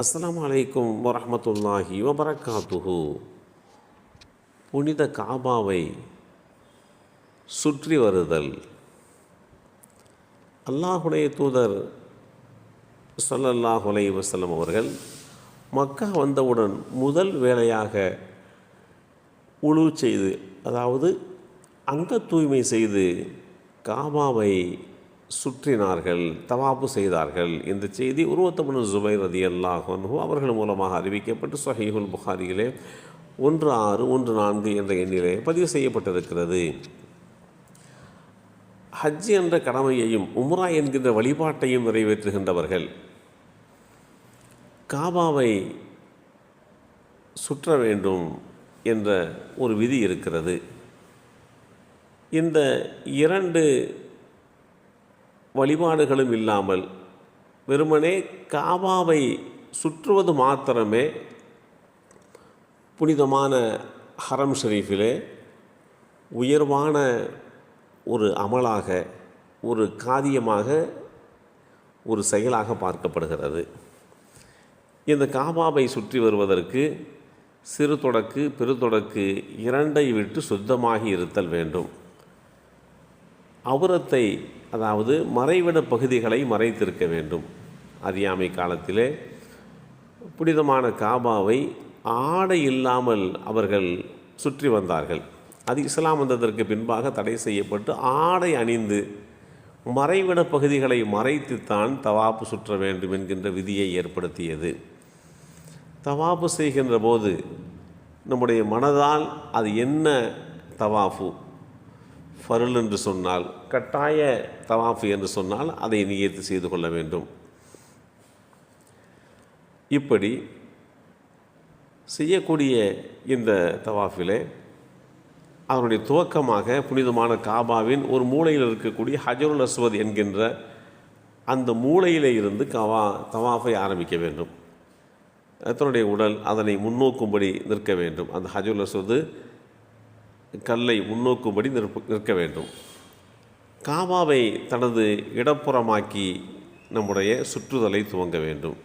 அஸ்லாம் அலைக்கும் வரமத்துல்லாஹி வபரகாத்துஹு. புனித காபாவை சுற்றி வருதல். அல்லாஹுடைய தூதர் ஸல்லல்லாஹு அலைஹி வசலம் அவர்கள் மக்கா வந்தவுடன் முதல் வேலையாக உழு செய்து அதாவது அங்க தூய்மை செய்து காபாவை சுற்றினார்கள் தவாப்பு செய்தார்கள். இந்த செய்தி உருவத்தமனு ஜுபைர் ரதி அல்லாஹோ அவர்கள் மூலமாக அறிவிக்கப்பட்டு சொஹீஹுல் புகாரியிலே ஒன்று ஆறு ஒன்று நான்கு என்ற எண்ணிலே பதிவு செய்யப்பட்டிருக்கிறது. ஹஜ் என்ற கடமையையும் உம்ரா என்கின்ற வழிபாட்டையும் நிறைவேற்றுகின்றவர்கள் காபாவை சுற்ற வேண்டும் என்ற ஒரு விதி இருக்கிறது. இந்த இரண்டு வழிபாடுகளும் இல்லாமல் வெறுமனே காபாவை சுற்றுவது மாத்திரமே புனிதமான ஹரம் ஷரீஃபிலே உயர்வான ஒரு அமலாக ஒரு காரியமாக ஒரு செயலாக பார்க்கப்படுகிறது. இந்த காபாவை சுற்றி வருவதற்கு சிறு தொடக்கு பெருதொடக்கு இரண்டை விட்டு சுத்தமாகி இருத்தல் வேண்டும். அவுரத்தை அதாவது மறைவிட பகுதிகளை மறைத்திருக்க வேண்டும். அறியாமை காலத்திலே புனிதமான காபாவை ஆடை இல்லாமல் அவர்கள் சுற்றி வந்தார்கள். அது இஸ்லாம் வந்ததற்கு பின்பாக தடை செய்யப்பட்டு ஆடை அணிந்து மறைவிட பகுதிகளை மறைத்துத்தான் தவாப்பு சுற்ற வேண்டும் என்கின்ற விதியை ஏற்படுத்தியது. தவாப்பு செய்கின்ற போது நம்முடைய மனதால் அது என்ன தவாஃபு? ஃபருள் என்று சொன்னால் கட்டாய தவாஃபு என்று சொன்னால் அதை நியத்து செய்து கொள்ள வேண்டும். இப்படி செய்யக்கூடிய இந்த தவாஃபிலே அதனுடைய துவக்கமாக புனிதமான காபாவின் ஒரு மூலையில் இருக்கக்கூடிய ஹஜருல் அஸ்வத் என்கின்ற அந்த மூலையிலே இருந்து கவா தவாஃபை ஆரம்பிக்க வேண்டும். தன்னுடைய உடல் அதனை முன்னோக்கும்படி நிற்க வேண்டும். அந்த ஹஜருல் அஸ்வது கல்லை முன்னோக்கும்படி நிற்ப நிற்க வேண்டும். காபாவை தனது இடப்புறமாக்கி நம்முடைய சுற்றுதலை துவங்க வேண்டும்.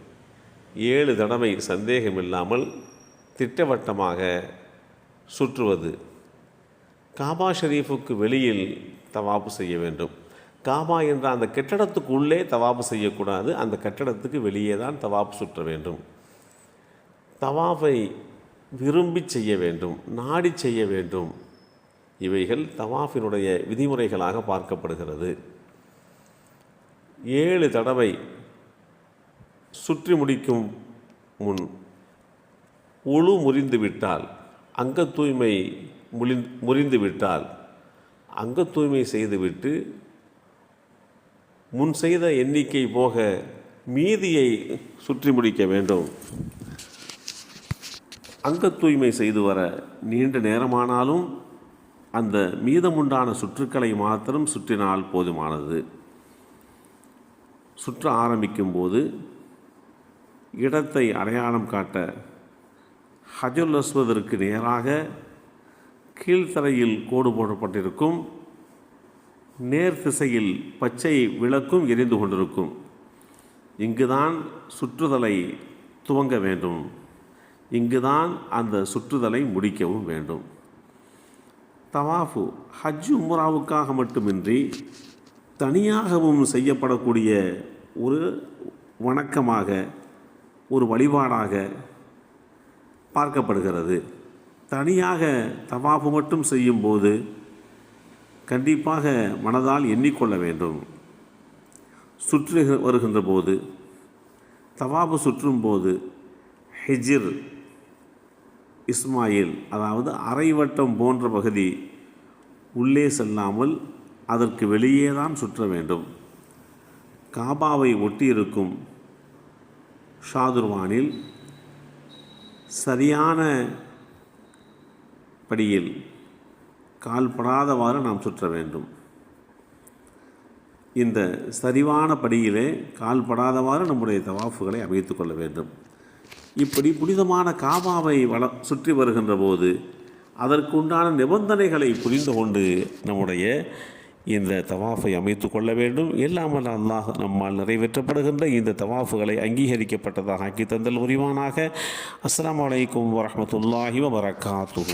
ஏழு தடவை சந்தேகமில்லாமல் திட்டவட்டமாக சுற்றுவது. காபா ஷெரீஃபுக்கு வெளியில் தவாப்பு செய்ய வேண்டும். காபா என்ற அந்த கட்டடத்துக்கு உள்ளே தவாப்பு செய்யக்கூடாது. அந்த கட்டடத்துக்கு வெளியே தான் தவாப்பு சுற்ற வேண்டும். தவாஃபை விரும்பி செய்ய வேண்டும். நாடி செய்ய வேண்டும். இவைகள் தவாஃபினுடைய விதிமுறைகளாக பார்க்கப்படுகிறது. ஏழு தடவை சுற்றி முடிக்கும் முன் உழு முறிந்துவிட்டால் அங்க தூய்மை முழி முறிந்துவிட்டால் அங்க தூய்மை செய்துவிட்டு முன் செய்த எண்ணிக்கை போக மீதியை சுற்றி முடிக்க வேண்டும். அங்க தூய்மை செய்து வர நீண்ட நேரமானாலும் அந்த மீதமுண்டான சுற்றுக்களை மாத்திரம் சுற்றினால் போதுமானது. சுற்ற ஆரம்பிக்கும்போது இடத்தை அடையாளம் காட்ட ஹஜுல் அஸ்வதற்கு நேராக கீழ்த்தரையில் கோடு போடப்பட்டிருக்கும். நேர் திசையில் பச்சை விளக்கும் எரிந்து கொண்டிருக்கும். இங்குதான் சுற்றுதலை துவங்க வேண்டும். இங்குதான் அந்த சுற்றுதலை முடிக்கவும் வேண்டும். தவாஃபு ஹஜ் உம்ராவுக்காக மட்டுமின்றி தனியாகவும் செய்யப்படக்கூடிய ஒரு வணக்கமாக ஒரு வழிபாடாக பார்க்கப்படுகிறது. தனியாக தவாஃபு மட்டும் செய்யும்போது கண்டிப்பாக மனதால் எண்ணிக்கொள்ள வேண்டும். சுற்று வருகின்ற போது தவாபு சுற்றும் போது ஹெஜிர் இஸ்மாயில் அதாவது அரைவட்டம் போன்ற பகுதி உள்ளே செல்லாமல் அதற்கு வெளியே தான் சுற்ற வேண்டும். காபாவை ஒட்டியிருக்கும் ஷாதுர்வானில் சரியான படியில் கால்படாதவாறு நாம் சுற்ற வேண்டும். இந்த சரிவான படியிலே கால்படாதவாறு நம்முடைய தவாஃபுகளை அமைத்து கொள்ள வேண்டும். இப்படி புனிதமான காபாவை வள சுற்றி வருகின்ற போது அதற்குண்டான நிபந்தனைகளை புரிந்து கொண்டு நம்முடைய இந்த தவாஃபை அமைத்து கொள்ள வேண்டும். இல்லாமல் அல்லாஹ் நம்மால் நிறைவேற்றப்படுகின்ற இந்த தவாஃபுகளை அங்கீகரிக்கப்பட்டதாக ஆக்கி தந்தல் உரிவானாக அஸ்லாம் வலைக்கம் வரமத்துல்லாஹி வரகாத்து